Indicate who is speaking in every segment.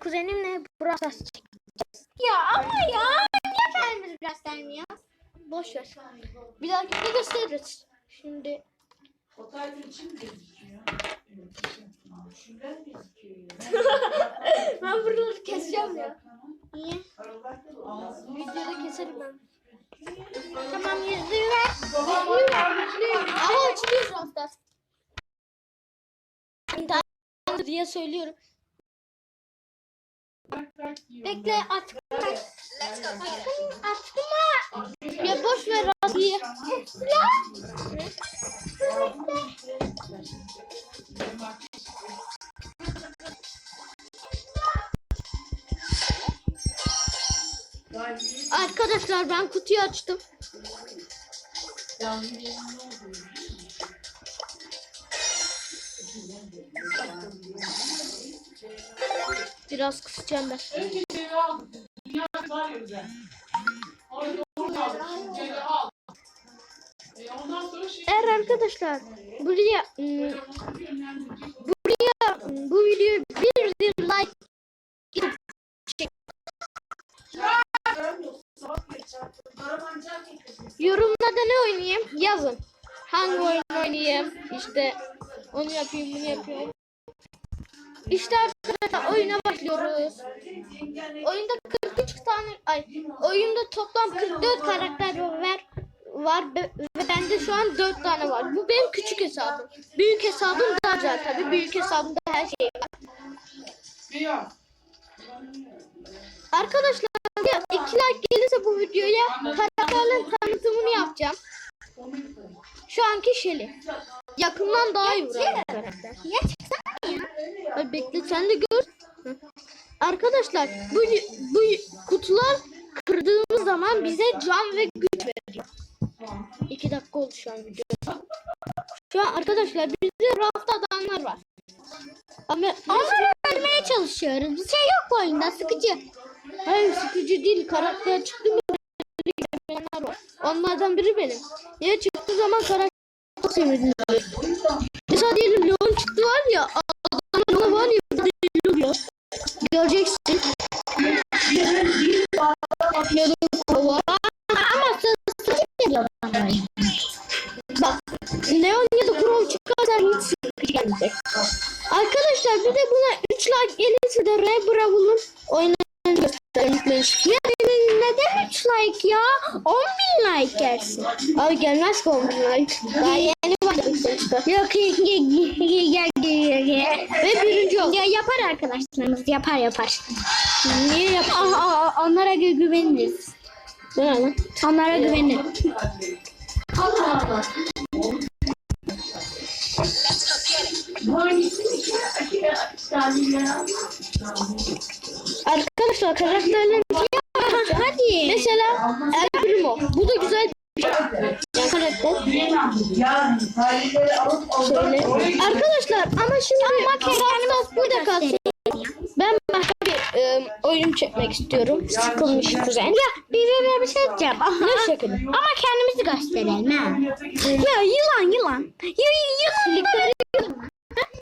Speaker 1: kuzenimle Brawl çekeceğiz.
Speaker 2: Ya ama ya niye kendimiz biraz vermiyor?
Speaker 1: Boş ver. Bir dahakinde gösteririz. Şimdi
Speaker 3: Fotoğrafın için mi gözüküyor? Şuradan gözüküyor
Speaker 1: ben buraları keseceğim ya.
Speaker 2: Niye?
Speaker 1: Videoda keserim ben.
Speaker 2: Tamam yüzüğü ver.
Speaker 1: Aha açılıyor Brawl İnternet diye söylüyorum.
Speaker 2: Bekle ver. Atkın, atkın
Speaker 1: Ya boş ver Razi'yi. Arkadaşlar ben kutuyu açtım. Biraz kısacağım ben.
Speaker 3: Önce aldık. Dünya var ya özel. Orada onu aldık. Şimdi aldık. E ondan sonra şey...
Speaker 1: Eğer arkadaşlar buraya ım, buraya ım, bu videoyu bir bir like yorumlarda ne oynayayım yazın. Hangi oyun oynayayım işte onu yapayım bunu yapayım. İşte arkadaşlar oyuna başlıyoruz. Oyunda 43 tane ay oyunda toplam 44 karakter var var ve bende şu an 4 tane var. Bu benim küçük hesabım. Büyük hesabım daha güzel tabii. Büyük hesabımda her şey var. Arkadaşlar ya 2 like gelirse bu videoya karakterlerin tanıtımını yapacağım. Şu anki Shelly. Yakından daha iyi vuran karakter.
Speaker 2: Ya çıksana.
Speaker 1: Ay bekle sen de gör. Hı. Arkadaşlar bu bu kutular kırdığımız zaman bize can ve güç veriyor. 2 dakika oldu şu an video. Şu an arkadaşlar bizde rafta adamlar var. Ama
Speaker 2: Onları öldürmeye çalışıyoruz. Bir şey yok bu oyunda sıkıcı.
Speaker 1: hayır sıkıcı değil. Karakter çıktı mı var. Onlardan biri benim. Ya çıktığı zaman karakter çok sevdim. Mesela diyelim Leon çıktı var ya adamın var ya bir de oluyor. Göreceksin. Ya da kova.
Speaker 2: Ama sıkıcı geliyor bana.
Speaker 1: Bak Leon ya da Crow çıkarsa hiç sıkıcı gelmeyecek. Like
Speaker 2: ya? 10 bin like gelsin.
Speaker 1: Abi gelmez ki 10 like. Daha yeni sonuçta.
Speaker 2: Yok
Speaker 1: Ve birinci oldu.
Speaker 2: Ya yapar arkadaşlarımız yapar yapar.
Speaker 1: Niye yap?
Speaker 2: Aa, aa, onlara gü- güveniriz. Onlara güvenirim.
Speaker 1: Arkadaşlar karakterlerin
Speaker 2: Hadi.
Speaker 1: Mesela El Primo. Bu da güzel bir karakter. Şöyle. Arkadaşlar ama şimdi Brawl bu da kalsın. Ben başka bir e, oyun çekmek istiyorum. Sıkılmış kuzen.
Speaker 2: Ya bir, bir, bir, şey diyeceğim.
Speaker 1: Ne şekli?
Speaker 2: Ama kendimizi gösterelim ha. Ya yılan yılan. Y y yılan.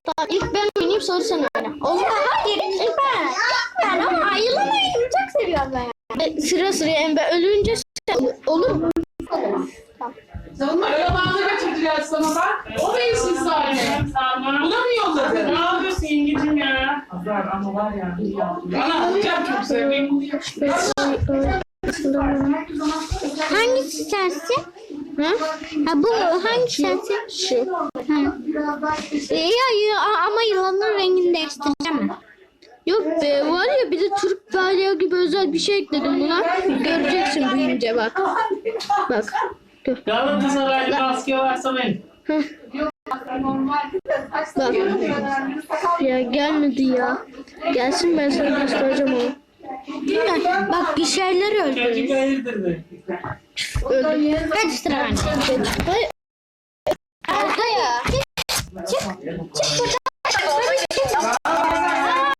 Speaker 1: Tamam ilk ben oynayayım sonra sen oyna. Olur?
Speaker 2: Hayır ilk ben. İlk ben ama yılan oyunu çok seviyorum ben.
Speaker 1: E, sıra sıraya Emre ölünce sen olur, mu?
Speaker 3: Arabanı götürdüler sana bak. O da iyisin sahibi. Buna mı yolladın?
Speaker 4: Ne yapıyorsun yengecim ya?
Speaker 3: Azar ama var ya. iyi yaptı. Ana hocam çok sevdim.
Speaker 2: Hangisi sensin?
Speaker 1: Ha?
Speaker 2: Ha bu hangi sensin?
Speaker 1: Şu.
Speaker 2: Ha. Ya, ya ama yılanın rengini değiştireceğim.
Speaker 1: Yok be var ya bir de Türk bayrağı gibi özel bir şey ekledim buna. Göreceksin büyüyünce bak. Bak. Gör.
Speaker 4: Galatasaray'da maske varsa ben.
Speaker 1: Bak. Ya gelmedi ya. Gelsin ben sana göstereceğim onu.
Speaker 2: Bak bir şeyler öldü.
Speaker 1: Öldü.
Speaker 2: Kaç sıra?
Speaker 1: Hayır. Aldı ya.
Speaker 2: Çık burada.